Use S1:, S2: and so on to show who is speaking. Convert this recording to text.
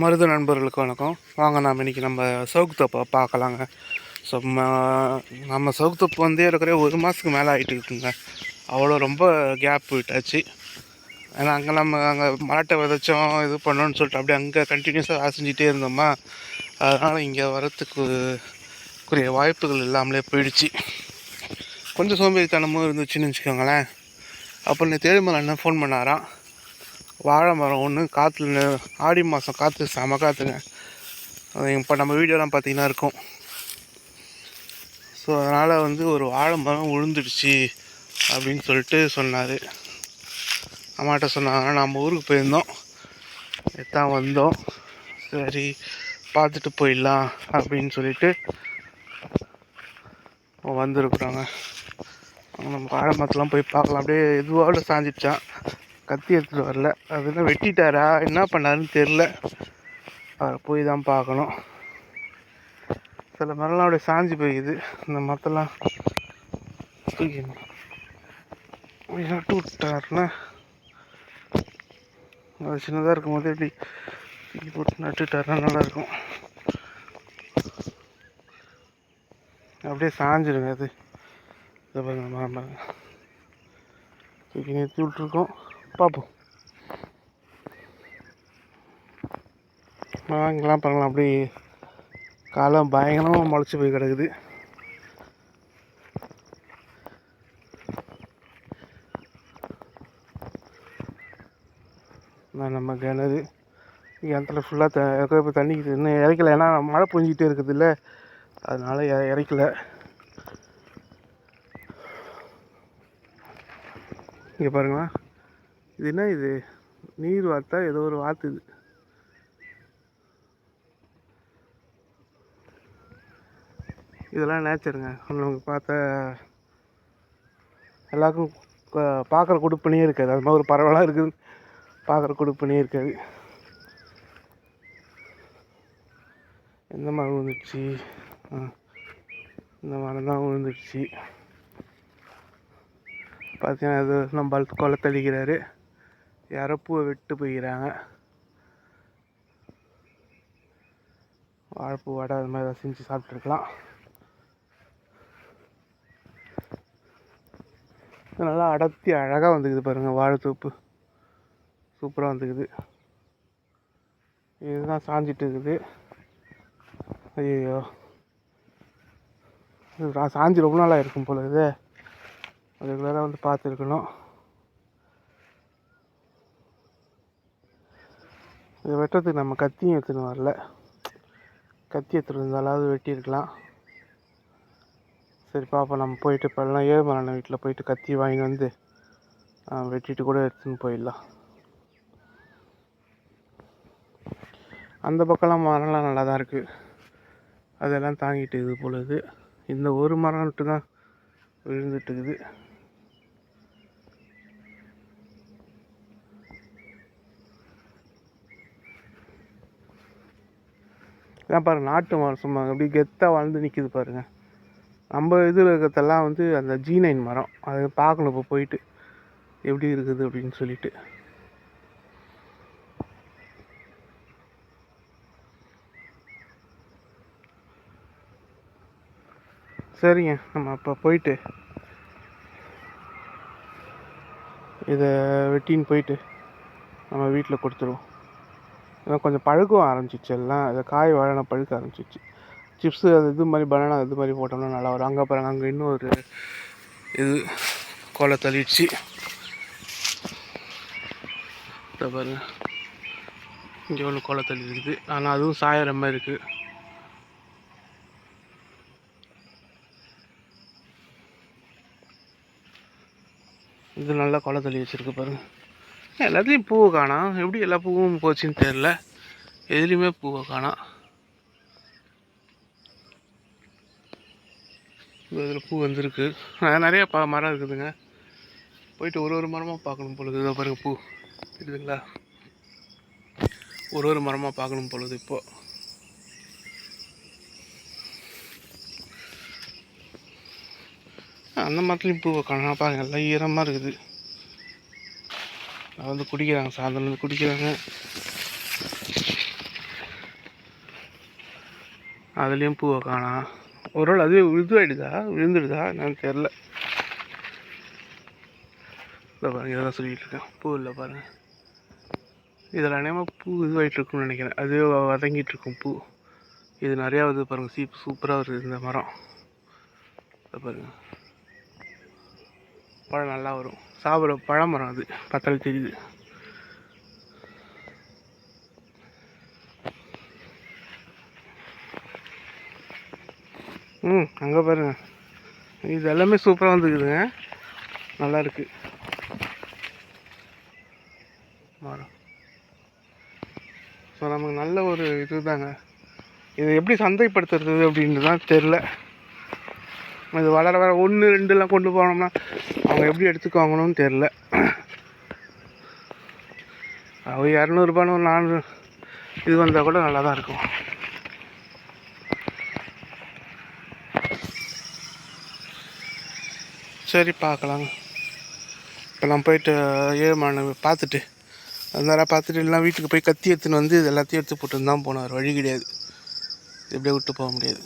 S1: மருத நண்பர்களுக்கு வணக்கம். வாங்க நாம் இன்றைக்கி நம்ம சவுக்கு தப்பை பார்க்கலாங்க. ஸோ நம்ம சவுக்கு தப்பு வந்து இருக்கிற ஒரு மாதத்துக்கு மேலே ஆகிட்டு இருக்குங்க. அவ்வளோ ரொம்ப கேப் விட்டாச்சு ஏன்னா அங்கே நம்ம அங்கே மராட்டை விதைச்சோம் இது பண்ணோன்னு சொல்லிட்டு அப்படியே அங்கே கண்டினியூஸாக அசைஞ்சிட்டே இருந்தோமா? அதனால் இங்கே வரத்துக்கு குரிய வாய்ப்புகள் இல்லாமலே போயிடுச்சு. கொஞ்சம் சோம்பேறித்தனமும் இருந்துச்சுன்னு வச்சுக்கோங்களேன். அப்போ நீ தேடிமலை அண்ணன் ஃபோன் பண்ணாராம். வாழை மரம் ஒன்று காற்றுல ஆடி மாதம் காற்று செம காற்றுங்க இப்போ நம்ம வீடியோலாம் பார்த்தீங்கன்னா இருக்கும். ஸோ அதனால் வந்து ஒரு வாழை மரம் விழுந்துடுச்சு அப்படின்னு சொல்லிட்டு சொன்னார். அம்மாட்ட சொன்னாங்க நம்ம ஊருக்கு போயிருந்தோம். எத்தான் வந்தோம். சரி பார்த்துட்டு போயிடலாம் அப்படின்னு சொல்லிட்டு வந்திருக்குறாங்க. நம்ம வாழை மரத்தெலாம் போய் பார்க்கலாம். அப்படியே எதுவாக சாஞ்சிடுச்சான் கத்தி எடுத்துகிட்டு வரல. அதெல்லாம் வெட்டிட்டாரா? என்ன பண்ணாருன்னு தெரில அவரை போய் தான் பார்க்கணும். சில மரம்லாம் அப்படியே சாஞ்சு போயிடுது. இந்த மரத்தெல்லாம் தூக்கி நட்டு விட்டாருன்னா? அது சின்னதாக இருக்கும் போது எப்படி தூக்கி போட்டு நட்டுட்டாருன்னா நல்லாயிருக்கும் அப்படியே சாஞ்சிருங்க அது. இதை பாருங்க மரம் பாருங்க. தூக்கி நிறுத்தி விட்ருக்கோம் பார்ப்போம் வாங்கலாம் பாருங்களேன். அப்படியே காலம் பயங்கரமாக முளைச்சி போய் கிடக்குது. நான் நம்ம கிணறு. கிணத்துல ஃபுல்லாக த இப்போ தண்ணி இன்னும் இறைக்கல. ஏன்னா மழை பொஞ்சிக்கிட்டே இருக்குது இல்லை அதனால் இறைக்கல. இங்கே பாருங்களா இது என்ன இது? நீர் வார்த்தா? ஏதோ ஒரு வாத்து இது. இதெல்லாம் நேச்சருங்க நமக்கு பார்த்த எல்லாருக்கும் பார்க்குற கொடுப்பனே இருக்காது. அது மாதிரி ஒரு பரவலாக இருக்குது. பார்க்குற கொடுப்பனே இருக்காது. எந்த மரம் விழுந்துச்சு இந்த மரம் தான் விழுந்துடுச்சு பார்த்தீங்கன்னா அது நம்ம கொலை யாரோ பூவை விட்டு போய்க்கிறாங்க. வாழைப்பூ வடை அது மாதிரி ஏதாவது செஞ்சு சாப்பிட்ருக்கலாம் நல்லா அடர்த்தி அழகாக வந்துக்குது பாருங்கள் வாழைத்தோப்பு. சூப்பராக வந்துக்குது இதுதான் சாஞ்சிட்டு இருக்குது. ஐயோ சாஞ்சி ரொம்ப நாளாக இருக்கும் போல இது. ரெகுலராக வந்து பார்த்துருக்கணும். இதை வெட்டுறதுக்கு நம்ம கத்தியும் எடுத்துன்னு வரல. கத்தி எடுத்துகிட்டு இருந்தாலாவது வெட்டியிருக்கலாம். சரி பாப்பா நம்ம போயிட்டு இப்போல்லாம் ஏழுமலான வீட்டில் போயிட்டு கத்தி வாங்கிட்டு வந்து வெட்டிட்டு கூட எடுத்துன்னு போயிடலாம். அந்த பக்கம்லாம் மரம்லாம் நல்லா தான் இருக்குது அதெல்லாம் தாங்கிட்டு இது பொழுது இந்த ஒரு மரம் மட்டும் தான் விழுந்துட்டு இருக்குது. இதான் பாருங்க நாட்டு மரம் சும்மா அப்படி கெத்தாக வளர்ந்து நிற்கிது பாருங்கள் நம்ம இதில் இருக்கிறதெல்லாம் வந்து அந்த ஜி நைன் மரம். அது பார்க்கணும் இப்போ போயிட்டு. எப்படி இருக்குது அப்படின்னு சொல்லிட்டு. சரிங்க நம்ம அப்போ போயிட்டு இதை வெட்டின்னு போயிட்டு நம்ம வீட்டில் கொடுத்துருவோம். கொஞ்சம் பழுக்கவும் ஆரம்பிச்சிச்சு எல்லாம். அதை காய் வாழை பழுக்க ஆரம்பிச்சிச்சு. சிப்ஸு அது இது மாதிரி பனானா இது மாதிரி போட்டோம்னா நல்லா வரும். அங்கே பாருங்க அங்கே இன்னும் ஒரு இது கோலை தள்ளிடுச்சு. இதை பாருங்க. இங்கே ஒன்று கோலை தள்ளி இருக்குது ஆனால் அதுவும் சாயிற மாதிரி இருக்குது இது நல்லா கொலை தள்ளி வச்சுருக்கு பாருங்கள் எல்லாத்துலேயும் பூவை காணோம் எப்படி எல்லா பூவும் போச்சுன்னு தெரில எதுலேயுமே பூவை காணோம் இதில் பூ வந்திருக்கு. நிறையா பா மரம் இருக்குதுங்க. போயிட்டு ஒரு ஒரு மரமாக பார்க்கணும் பொழுது இதோ பாருங்கள் பூ. இருக்குதுங்களா ஒரு ஒரு மரமாக பார்க்கணும் பொழுது இப்போது அந்த மரத்துலையும் பூவை காணா. பாருங்கள் எல்லாம் ஈரமாக இருக்குது. அதை வந்து குடிக்கிறாங்க சாயந்தரம் வந்து குடிக்கிறாங்க. அதுலேயும் பூவை காணா. ஒரு நாள் அதுவே இதுவாயிடுதா விழுந்துடுதா என்னன்னு தெரில இல்லை பாருங்கள் இதெல்லாம் சொல்லிகிட்டு இருக்கேன். பூ இல்லை பாருங்கள் இதில் அநேகமாக பூ இதுவாகிட்டு இருக்கும்னு நினைக்கிறேன் அதுவே வதங்கிட்டு இருக்கும் பூ. இது நிறையா வருது பாருங்கள் சீப் சூப்பராக வருது இந்த மரம். இதை பாருங்கள் பழம் நல்லா வரும். சாப்பிட்ற பழமரம் அது பார்த்தாலே தெரியுது ம் அங்கே பாருங்க. இது எல்லாமே சூப்பராக வந்துருக்குதுங்க. நல்லா இருக்கு. மரம் ஸோ நமக்கு நல்ல ஒரு இதுதாங்க. இதை எப்படி சந்தைப்படுத்துறது அப்படின்ட்டு தான் தெரில இது வளர வர ஒன்று ரெண்டுலாம் கொண்டு போனோம்னா அவங்க எப்படி எடுத்துக்குவாங்கன்னு தெரில அவங்க இரநூறுபான்னு ஒரு நானூறு இது வந்தால் கூட நல்லா தான் இருக்கும். சரி பார்க்கலாங்க. இப்போ நான் போயிட்டு ஏழுமான பார்த்துட்டு அதனால பார்த்துட்டு எல்லாம் வீட்டுக்கு போய் கத்தி எடுத்துன்னு வந்து இது எல்லாத்தையும் எடுத்து போட்டுன்னு தான் போனார். வழி கிடையாது. இப்படியே விட்டு போக முடியாது.